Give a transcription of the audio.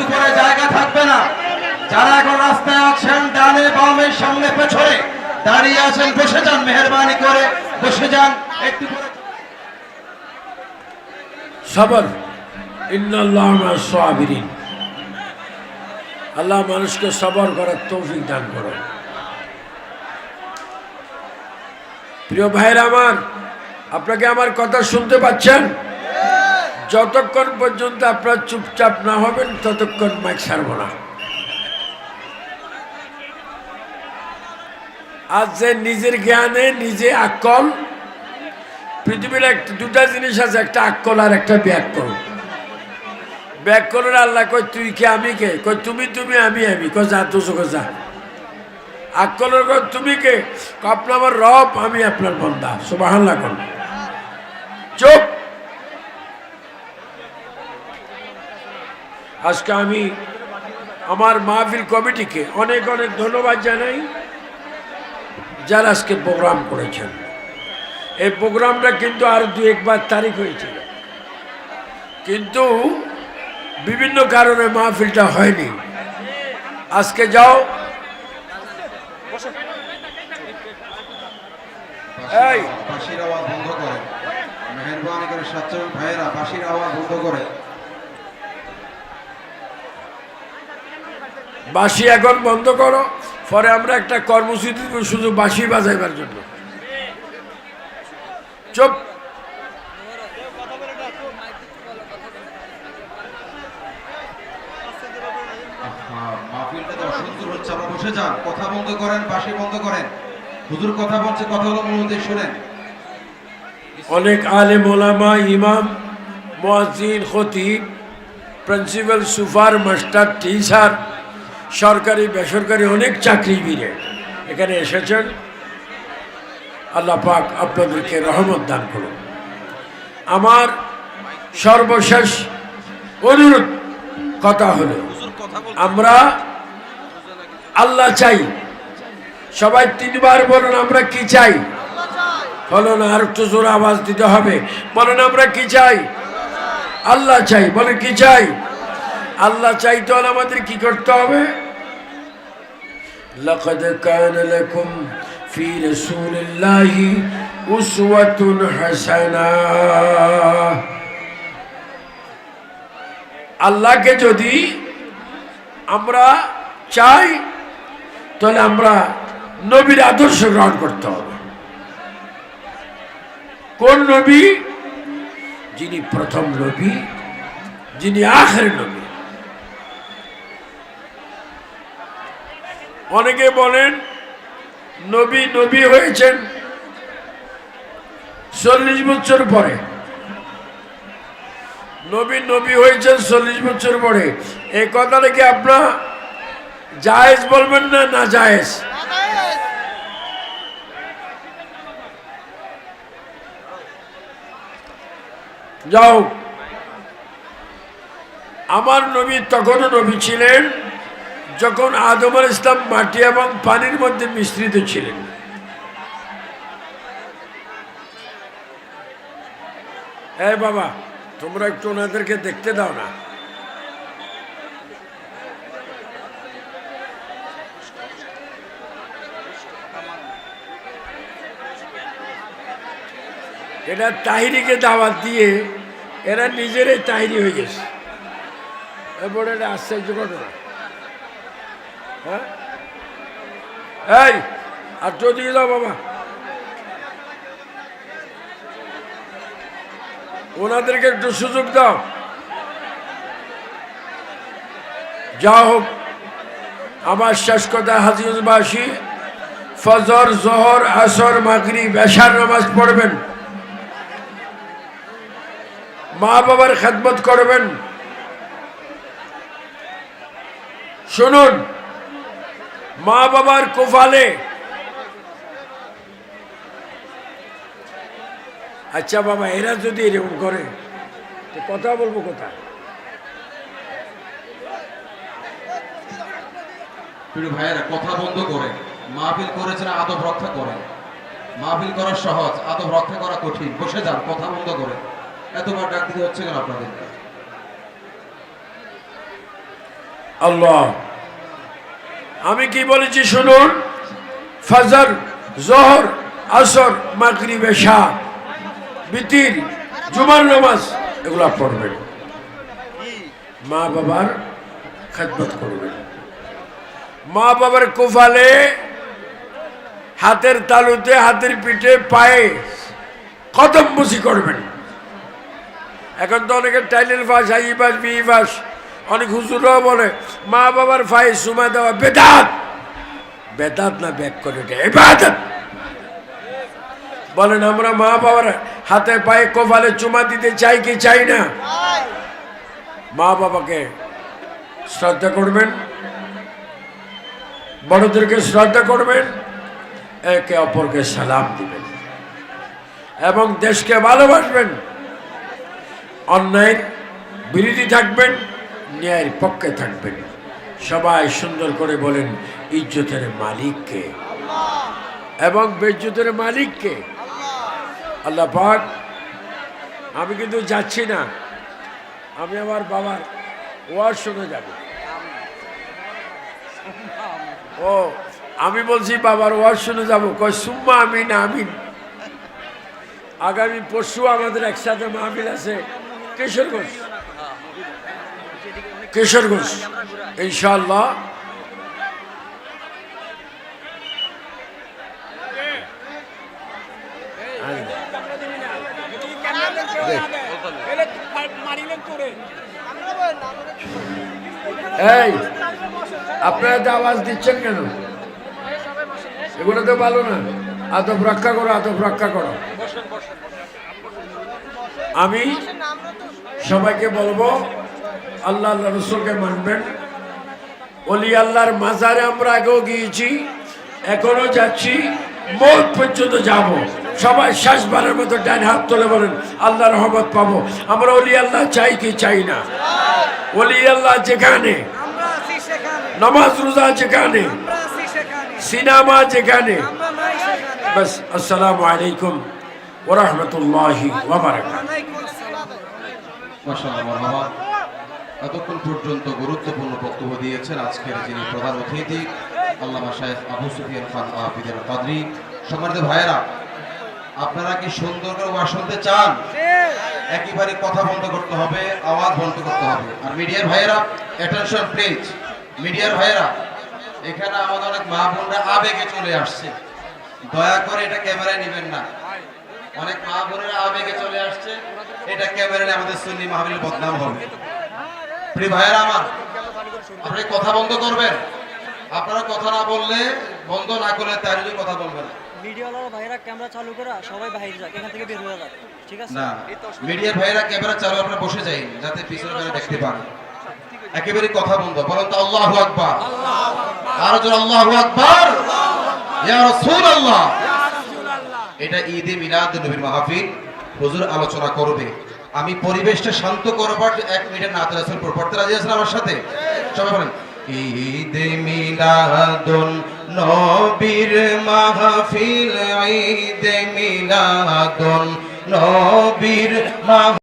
একটু করে জায়গা থাকবে না। যারা এখন রাস্তায় আছেন, ডানে বামে সামনে পেছনে, দাঁড়িয়ে আছেন, বসে যান, মেহরবানি করে বসে যান, একটু করে সবর। ইন্নাল্লাহ আল্লাহ মানুষকে সবর করার তৌফিক দান করো প্রিয় ভাইরা আমার, আপনাকে আমার কথা শুনতে পাচ্ছেন? যতক্ষণ পর্যন্ত আপনারা চুপচাপ না হবেন, ততক্ষণ মাইক ছাড়ব না। আজ যে নিজের জ্ঞানে, নিজে আকল পৃথিবীর একটা দুটা জিনিস আছে, একটা আকল আর একটা ব্যাকল ব্যাকলের আল্লাহ কই তুই কে? আমি কে? কই তুমি তুমি, আমি আমি। কই যা তো চোখে যা। আকলের কই তুমি কে? কই আপনি আমার রব, আমি আপনার বন্দা। সুবহানাল্লাহ কোন চুপ! আজকে আমি আমার মাহফিল কমিটিকে অনেক অনেক ধন্যবাদ জানাই, যারা আজকে প্রোগ্রাম করেছেন। এই প্রোগ্রামটা কিন্তু আর দু একবার তারিখ হয়েছিল। কিন্তু বিভিন্ন কারণে মাহফিলটা হয়নি। আজকে যাও। এই। আওয়াজ বন্ধ করে। মেহরবানি করে সাতজন ভাইয়েরা বাঁশির আওয়াজ বন্ধ করে। বাঁশি এখন বন্ধ করো পরে আমরা একটা কর্মসূচি দেব শুধু বাঁশি বাজাইবার জন্য। চুপ। আপনারা বসে যান। কথা বন্ধ করেন বাঁশি বন্ধ করেন। হুজুর কথা বলছে শোনেন। অনেক আলে মোলামা ইমাম খতিব প্রিন্সিপাল সুপার মাস্টার টিচার সরকারি, বেসরকারি অনেক চাকরিজীবীরা এখানে এসেছেন। আল্লাহ পাক আপনাদেরকে রহমত দান করুন। আমার সর্বশেষ অনুরোধ কথা হলো, আমরা আল্লাহ চাই। সবাই তিনবার বলুন, আমরা কি চাই? বলুন, আর একটু জোর আওয়াজ দিতে হবে। বলেন, আমরা কি চাই? আল্লাহ চাই। বলে কি চাই? আল্লাহ চাইতে হলে আমাদের কি করতে হবে لقد كان لكم في رسول الله أسوة حسنة আল্লাহকে যদি আমরা চাই তাহলে আমরা নবীর আদর্শ গ্রহণ করতে হবে কোন নবী যিনি প্রথম নবী যিনি আখের নবী অনেকে বলেন, নবী নবী হয়েছেন চল্লিশ বছর পরে। নবী নবী হয়েছেন চল্লিশ বছর পরে। এই কথাটা কি আপনার জায়েজ বলবেন না না জায়েজ? যাও আমার নবী তখনও নবী ছিলেন। যখন আদম আল ইসলাম মাটি এবং পানির মধ্যে মিশ্রিত ছিলেন। এই বাবা, তোমরা একটু ওনাদেরকে দেখতে দাও না। এটা তাহিরিকে দাওয়াত দিয়ে, এরা নিজেরাই তাহিরি হয়ে গেছে। এরপরে এটা আশ্চর্য ঘটনা। হ্যাঁ? এই, আর দিয়ে দাও বাবা। ওনাদেরকে একটু সুযোগ দাও। যা হোক, আমার শেষ কথা হাজিবাসী ফজর, জহর, আসর মাগরি বেশার নামাজ পড়বেন। মা বাবার খেদমত করবেন। শুনুন মা বাবার কোফালে। আচ্ছা বাবা এরা যদি এরকম করে তো কথা বলব কোথায়? প্রিয় ভাইয়েরা কথা বন্ধ করে। মাহফিল করেছেন আদব রক্ষা করেন। মাহফিল করা সহজ আদব রক্ষা করা কঠিন। বসে যান কথা বন্ধ করে। এতবার ডাক দিতে হচ্ছে কেন আপনাদের? আল্লাহ। আমি কি বলেছি শুনুন? ফজর, জোহর, আসর, মাগরিব, এশা, বিতির, জুমার নামাজ, এগুলো পড়বেন। মা বাবার খেদমত করবেন। মা বাবার কোফালে হাতের তালুতে, হাতের পিঠে, পায়ে কদম বসি করবেন। এখন তো অনেকের টাইটেল ফাঁস হাই ফাঁস বি ফাঁস অনেক হুজুরও বলে, মা বাবার ফায়ে সুমা দেওয়া বেদাত। বেদাত না ব্যাক করে বলেন, আমরা মা বাবার হাতে পায়ে কপালে চুমা দিতে চাই কি চাই না? মা বাবাকে শ্রদ্ধা করবেন, বড়দেরকে শ্রদ্ধা করবেন, একে অপরকে সালাম দিবেন এবং দেশকে ভালোবাসবেন, অন্যায়ের বিরোধী থাকবেন ন্যায়ের পক্ষে থাকবেন। সবাই সুন্দর করে বলেন, ইজ্জতের মালিককে এবং বেজ্জতের মালিককে আল্লাহ পাক, আমি কিন্তু যাচ্ছি না। আমি আমার বাবার ওয়াজ শুনে যাব। ও, আমি বলছি, বাবার ওয়াজ শুনে যাব। কয়, সুম্মা আমিন আমিন। আগামী পরশু আমাদের একসাথে মাহফিল আছে কিশোরগঞ্জ। কিশোরগঞ্জ ইনশাল্লাহ এই, আপনারা তো আওয়াজ দিচ্ছেন কেন? এগুলো তো ভালো না। আদব রক্ষা করো আদব রক্ষা করো। আমি সবাইকে বলব আল্লাহ আল্লাহ রসুলকে মানবেন। অলি আল্লাহর মাজারে আমরা আগেও গিয়েছি এখনও যাচ্ছি মত পর্যন্ত যাব। সবাই শ্বাসবারের মতো ডান হাত তুলে বলেন আল্লাহ রহমত পাবো। আমরা অলি আল্লাহ চাই কি চাই না। অলি আল্লাহ যেখানে আমরা নামাজ রোজা যেখানে আমরা আছি সেখানে। সিনেমা যেখানে। বাস আসসালামু আলাইকুম ওরহমতুল্লাহি ওবরাকাতুহু এতক্ষণ পর্যন্ত গুরুত্বপূর্ণ বক্তব্য দিয়েছেন আজকের যিনি প্রধান অতিথি, আল্লামা শাহেখ আবু সুফিয়ান খান আবিদের কাদরি। সম্মানিত ভাইয়েরা, আপনারা কি সুন্দর করে ওয়াজ শুনতে চান? একেবারে কথা বন্ধ করতে হবে, আওয়াজ বন্ধ করতে হবে। আর মিডিয়ার ভাইয়েরা অ্যাটেনশন প্লিজ মিডিয়ার ভাইয়েরা, এখানে আমাদের অনেক মা বোনরা আবেগে চলে আসছে। দয়া করে এটা ক্যামেরায় নেবেন না। অনেক মা বোনেরা আবেগে চলে আসছে। এটা ক্যামেরায় আমাদের সুন্নি মাহবিল বদনাম হবে। প্রিয় ভাইয়েরা আমার আপনি কথা বন্ধ করবেন। আপনারা কথা না বললে বন্ধ না করলে কথা বলবেন মিডিয়াওয়ালারা ভাইরা ক্যামেরা চালু করে সবাই বাইরে যাক এখান থেকে বের হয়ে যাক। ঠিক আছে? না মিডিয়ার ভাইয়েরা ক্যামেরা চালু আপনারা বসে যাই যাতে পিছনে যারা দেখতে পান। একেবারে কথা বন্ধ বলেন তো আল্লাহু আকবার। আর জোর আল্লাহু আকবার। ইয়া রাসূলুল্লাহ। এটা ঈদে মিলাদ নবীর মাহফিল হুজুর আলোচনা করবে। আমি পরিবেশটা শান্ত করবার এক মিনিট নাতে রাসূল পড়তে রাজি আছেন আমার সাথে? সবাই বলেন, ঈদ মিলাদুন নবীর মাহফিল, ঈদ মিলাদুন নবীর মাহ